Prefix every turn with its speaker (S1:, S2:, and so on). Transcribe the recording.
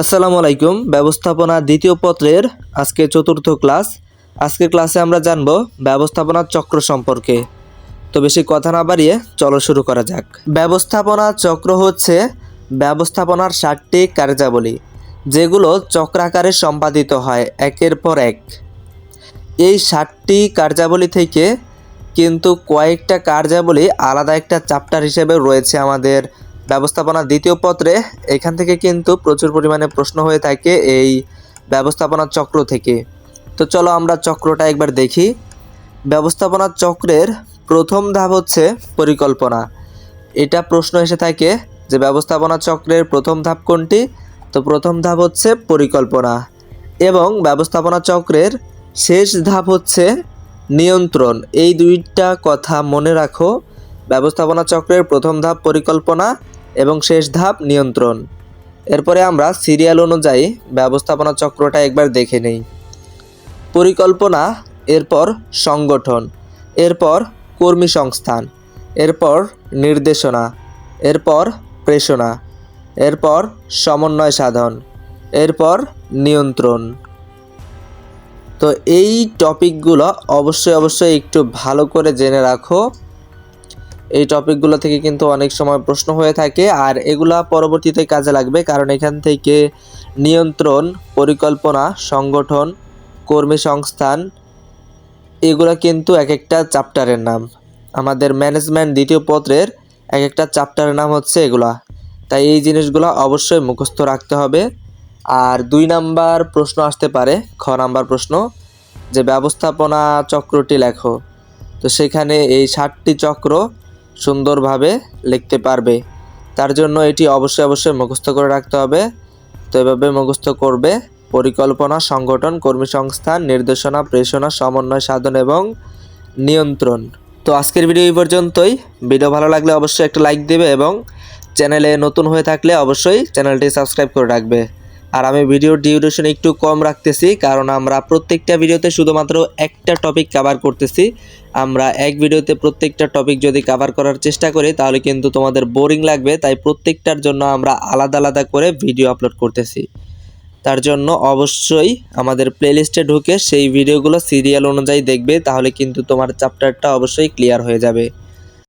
S1: আসসালামু আলাইকুম। ব্যবস্থাপনা দ্বিতীয় পত্রের আজকে চতুর্থ ক্লাস। আজকের ক্লাসে আমরা জানব ব্যবস্থাপনা চক্র সম্পর্কে। তো বেশি কথা না বাড়িয়ে চলো শুরু করা যাক। ব্যবস্থাপনা চক্র হচ্ছে ব্যবস্থাপনার ষাটটি কার্যাবলী, যেগুলো চক্রাকারে সম্পাদিত হয় একের পর এক। এই ষাটটি কার্যাবলী থেকে কিন্তু কয়েকটা কার্যাবলী আলাদা একটা চ্যাপ্টার হিসেবে রয়েছে আমাদের ব্যবস্থাপনা দ্বিতীয় পত্রে এখান থেকে কিন্তু প্রচুর পরিমাণে প্রশ্ন হয়ে থাকে এই ব্যবস্থাপনা চক্র থেকে। তো চলো আমরা চক্রটা একবার দেখি। ব্যবস্থাপনা চক্রের প্রথম ধাপ হচ্ছে পরিকল্পনা। এটা প্রশ্ন এসে থাকে যে ব্যবস্থাপনা চক্রের প্রথম ধাপ কোনটি? তো প্রথম ধাপ হচ্ছে পরিকল্পনা এবং ব্যবস্থাপনা চক্রের শেষ ধাপ হচ্ছে নিয়ন্ত্রণ। এই দুইটা কথা মনে রাখো। ব্যবস্থাপনা চক্রের প্রথম ধাপ পরিকল্পনা এবং শেষ ধাপ নিয়ন্ত্রণ। এরপরে আমরা সিরিয়াল অনুযায়ী ব্যবস্থাপনা চক্রটা একবার দেখে নেই। পরিকল্পনা, এরপর সংগঠন, এরপর কর্মী সংস্থান, এরপর নির্দেশনা, এরপর প্রেষণা, এরপর সমন্বয় সাধন, এরপর নিয়ন্ত্রণ। তো এই টপিকগুলো অবশ্যই অবশ্যই একটু ভালো করে জেনে রাখো। এই টপিকগুলো থেকে কিন্তু অনেক সময় প্রশ্ন হয়ে থাকে, আর এগুলা পরবর্তীতে কাজে লাগবে। কারণ এখান থেকে নিয়ন্ত্রণ, পরিকল্পনা, সংগঠন, কর্মী সংস্থান, এগুলো কিন্তু এক একটা চ্যাপ্টারের নাম। আমাদের ম্যানেজমেন্ট দ্বিতীয় পত্রের এক একটা চ্যাপ্টারের নাম হচ্ছে এগুলা। তাই এই জিনিসগুলো অবশ্যই মুখস্থ রাখতে হবে। আর দুই নাম্বার প্রশ্ন আসতে পারে, খ নাম্বার প্রশ্ন, যে ব্যবস্থাপনা চক্রটি লেখো। তো সেখানে এই ষাটটি চক্র সুন্দরভাবে লিখতে পারবে। তার জন্য এটি অবশ্যই অবশ্যই মুখস্থ করে রাখতে হবে। তো এভাবে মুখস্থ করবে পরিকল্পনা, সংগঠন, কর্মী সংস্থান নির্দেশনা, প্রেষণা, সমন্বয়, সাধন এবং নিয়ন্ত্রণ। তো আজকের ভিডিও এই পর্যন্তই। ভিডিও ভালো লাগলে অবশ্যই একটা লাইক দেবে এবং চ্যানেলে নতুন হয়ে থাকলে অবশ্যই চ্যানেলটি সাবস্ক্রাইব করে রাখবে। আর আমি ভিডিওর ডিউরেশন একটু কম রাখতেছি, কারণ আমরা প্রত্যেকটা ভিডিওতে শুধুমাত্র একটা টপিক কভার করতেছি। আমরা এক ভিডিওতে প্রত্যেকটা টপিক যদি কভার করার চেষ্টা করি, তাহলে কিন্তু তোমাদের বোরিং লাগবে, তাই প্রত্যেকটার জন্য আমরা আলাদা আলাদা করে ভিডিও আপলোড করতেছি। তার জন্য অবশ্যই আমাদের প্লেলিস্টে ঢুকে সেই ভিডিওগুলো সিরিয়াল অনুযায়ী দেখবে, তাহলে কিন্তু তোমার চ্যাপ্টারটা অবশ্যই ক্লিয়ার হয়ে যাবে।